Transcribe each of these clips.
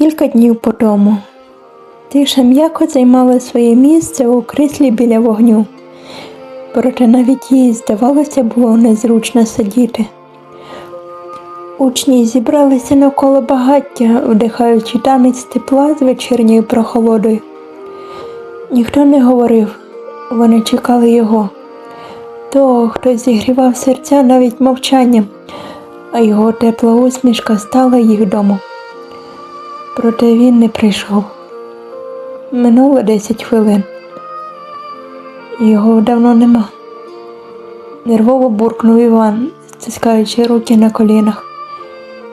Кілька днів по тому тиша м'яко займала своє місце у кріслі біля вогню. Проте навіть їй, здавалося, було незручно сидіти. Учні зібралися навколо багаття, вдихаючи танець тепла з вечірньою прохолодою. Ніхто не говорив, вони чекали його. Того, хто зігрівав серця навіть мовчанням, а його тепла усмішка стала їх домом. Проте він не прийшов. Минуло десять хвилин. Його давно нема. Нервово буркнув Іван, стискаючи руки на колінах.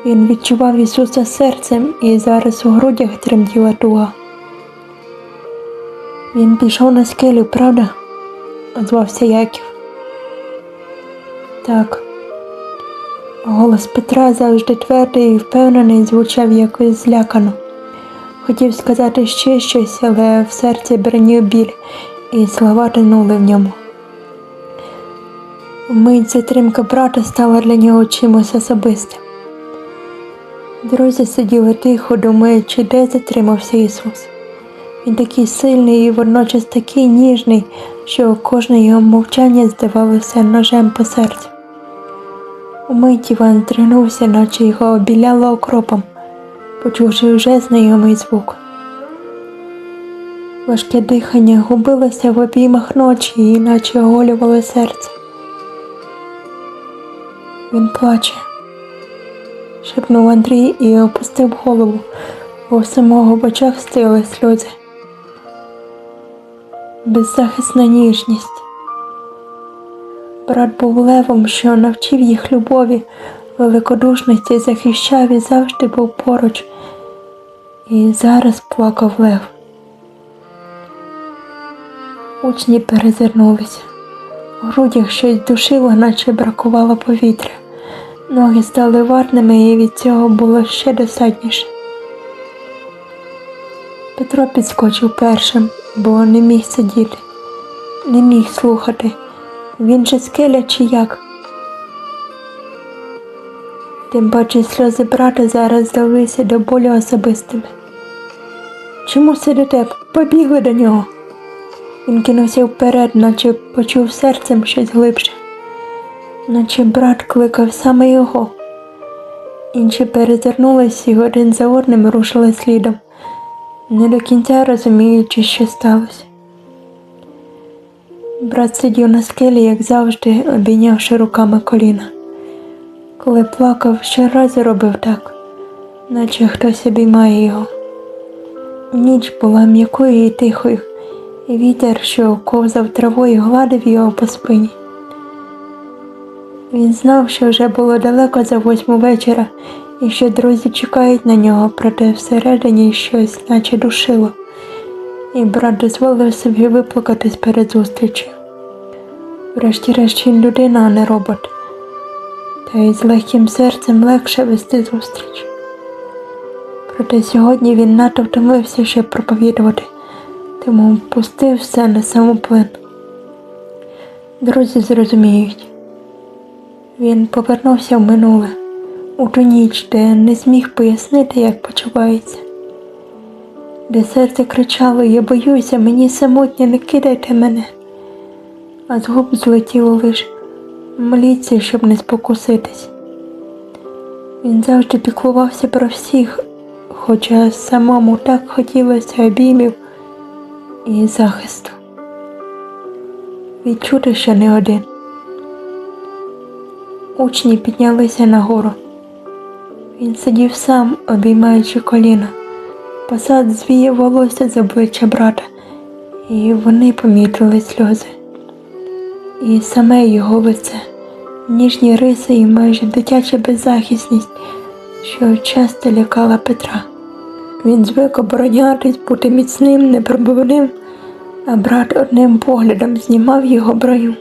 Він відчував Ісуса серцем і зараз у грудях тремтіла туга. Він пішов на скелю, правда? озвався Яків. Так. Голос Петра завжди твердий і впевнений звучав якось злякано. Хотів сказати ще щось, але в серці бронів біль, і слова тонули в ньому. Вмить затримка брата стала для нього чимось особистим. Друзі сиділи тихо, думаючи, де затримався Ісус. Він такий сильний і водночас такий ніжний, що кожне його мовчання здавалося ножем по серцю. Умить Іван здригнувся, наче його обіляло окропом, почувши вже знайомий звук. Важке дихання губилося в обіймах ночі і наче оголювало серце. Він плаче, шепнув Андрій і опустив голову, бо в самого в очах сльози. Беззахисна ніжність. Брат був левом, що навчив їх любові, великодушності, захищав і завжди був поруч. І зараз плакав лев. Учні перезирнулися. У грудях щось душило, наче бракувало повітря. Ноги стали ватними і від цього було ще достатніше. Петро підскочив першим, бо не міг сидіти, не міг слухати. Він же скеля чи як? Тим паче сльози брата зараз здалися до болю особистими. Чому сидите? Побігли до нього. Він кинувся вперед, наче почув серцем щось глибше, наче брат кликав саме його. Інші перезирнулись і один за одним рушили слідом, не до кінця розуміючи, що сталося. Брат сидів на скелі, як завжди, обійнявши руками коліна. Коли плакав, щоразу робив так, наче хтось обіймає його. Ніч була м'якою і тихою, і вітер, що ковзав травою, гладив його по спині. Він знав, що вже було далеко за восьму вечора і що друзі чекають на нього, проте всередині щось наче душило, і брат дозволив собі виплакатись перед зустрічю. Врешті-решт він людина, а не робот, та й з легким серцем легше вести зустріч. Проте сьогодні він надто втомився, щоб проповідувати, тому пустив все на самоплин. Друзі зрозуміють. Він повернувся в минуле, у ту ніч, де не зміг пояснити, як почувається, де серце кричало Я боюся, мені самотнє, не кидайте мене, а з губ злетіло лиш моліться, щоб не спокуситись. Він завжди піклувався про всіх, хоча самому так хотілося обіймів і захисту. Відчути, що не один. Учні піднялися нагору. Він сидів сам, обіймаючи коліна. Посад звіяв волосся з обличчя брата, і вони помітили сльози. І саме його лице, ніжні риси і майже дитяча беззахисність, що часто лякала Петра. Він звик оборонятись, бути міцним, непробивним, а брат одним поглядом знімав його броню.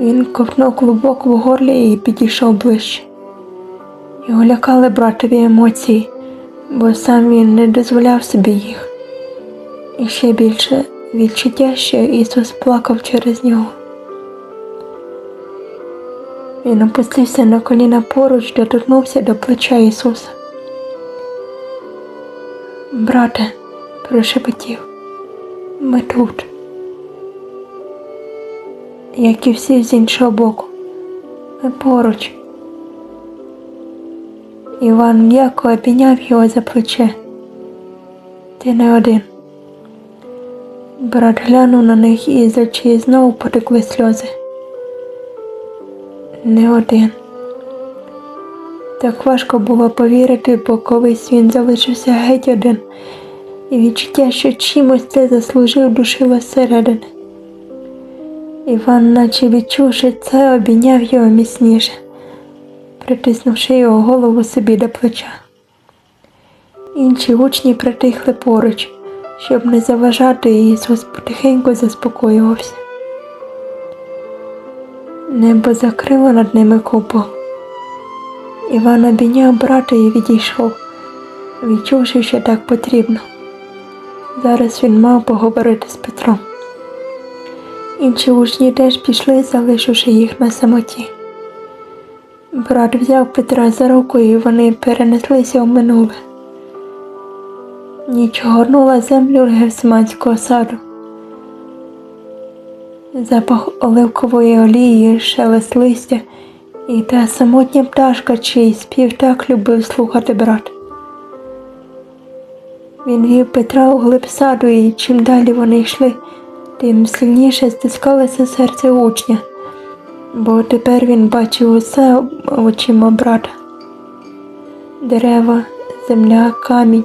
Він ковтнув клубок в горлі і підійшов ближче. Його лякали братові емоції, бо сам він не дозволяв собі їх. І ще більше відчуття, що Ісус плакав через нього. Він опустився на коліна поруч, доторкнувся до плеча Ісуса. Брате, прошепотів, ми тут. Як і всі з іншого боку, ми поруч. Іван м'яко обійняв його за плече. Ти не один. Брат глянув на них і з очей знову потекли сльози. Не один. Так важко було повірити, бо колись він залишився геть один, і відчуття, що чимось це заслужив, душило зсередини. Іван, наче відчувши це, обійняв його міцніше, притиснувши його голову собі до плеча. Інші учні притихли поруч, щоб не заважати, і Ісус потихеньку заспокоювався. Небо закрило над ними купол. Іван обійняв брата і відійшов, відчувши, що так потрібно. Зараз він мав поговорити з Петром. Інші учні теж пішли, залишивши їх на самоті. Брат взяв Петра за руку і вони перенеслися в минуле. Ніч горнула землю гевсиманського саду. Запах оливкової олії, шелест листя і та самотня пташка, чий спів так любив слухати брат. Він вів Петра у глиб саду, і чим далі вони йшли, тим сильніше стискалося серце учня, бо тепер він бачив усе очима брата. Дерева, земля, камінь,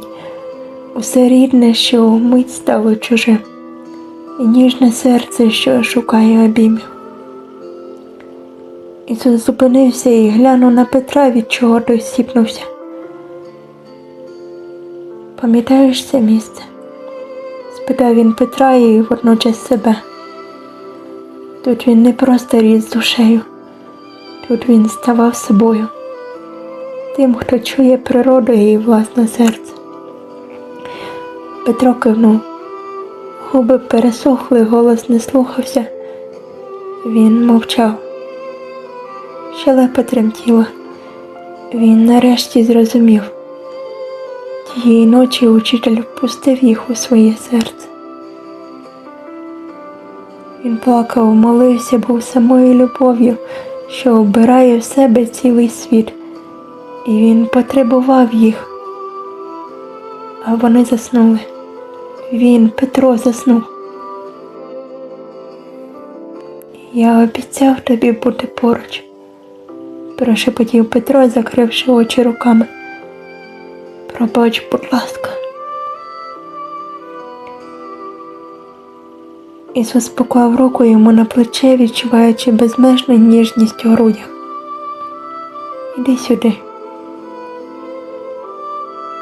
усе рідне, що вмить стало чужим, і ніжне серце, що шукає обіймів. Ісус зупинився і глянув на Петра, від чого той сіпнувся. Пам'ятаєш це місце? спитав він Петра і водночас себе. Тут він не просто ріс душею, тут він ставав собою, тим, хто чує природу і власне серце. Петро кивнув, губи пересохли, голос не слухався. Він мовчав. Щелепа тремтіла. Він нарешті зрозумів. Тієї ночі учитель впустив їх у своє серце. Він плакав, молився, був самою любов'ю, що обирає в себе цілий світ, і він потребував їх. А вони заснули. Він, Петро, заснув. Я обіцяв тобі бути поруч, прошепотів Петро, закривши очі руками. Пробач, будь ласка. Ісус поклав руку йому на плече, відчуваючи безмежну ніжність у грудях. Іди сюди.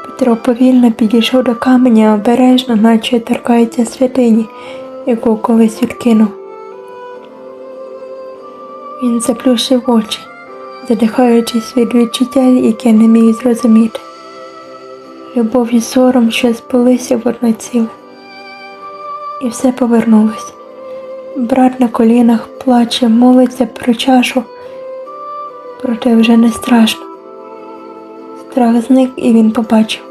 Петро повільно підійшов до каменя, обережно, наче торкається святині, яку колись відкинув. Він заплющив очі, задихаючись від відчуття, яке не міг зрозуміти. Любов і сором, що спилися в одне ціле. І все повернулось. Брат на колінах плаче, молиться про чашу, проте вже не страшно. Страх зник і він побачив.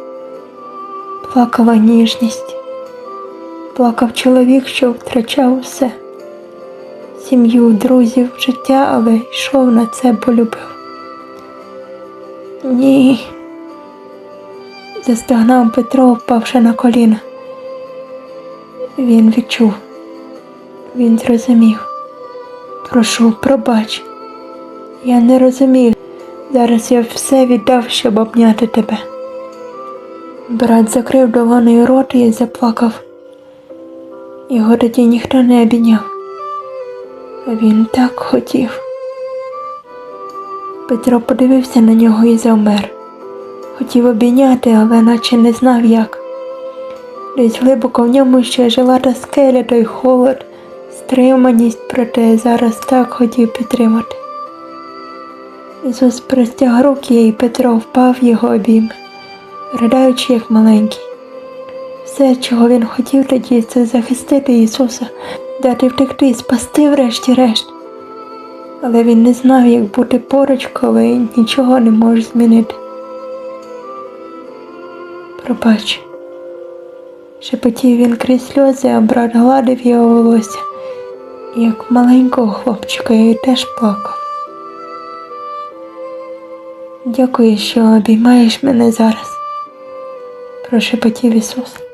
Плакала ніжність. Плакав чоловік, що втрачав усе. Сім'ю, друзів, життя, але йшов на це, бо любив. Ні. Застогнав Петро, впавши на коліна. Він відчув, він зрозумів. Прошу, пробач. Я не розумію. Зараз я все віддав, щоб обняти тебе. Брат закрив долонею рот і заплакав. Його тоді ніхто не обійняв. Він так хотів. Петро подивився на нього і завмер. Хотів обійняти, але наче не знав як. Десь глибоко в ньому ще жила та скеля, той холод, стриманість, проте зараз так хотів підтримати. Ісус простяг руки, і Петро впав в його обійми, ридаючи, як маленький. Все, чого він хотів тоді, це захистити Ісуса, дати втекти, спасти врешті-решт. Але він не знав, як бути поруч, коли нічого не можеш змінити. Пробач, Шепотів він крізь сльози, а брат гладив його волосся, як маленького хлопчика, і теж плакав. Дякую, що обіймаєш мене зараз, прошепотів Ісус.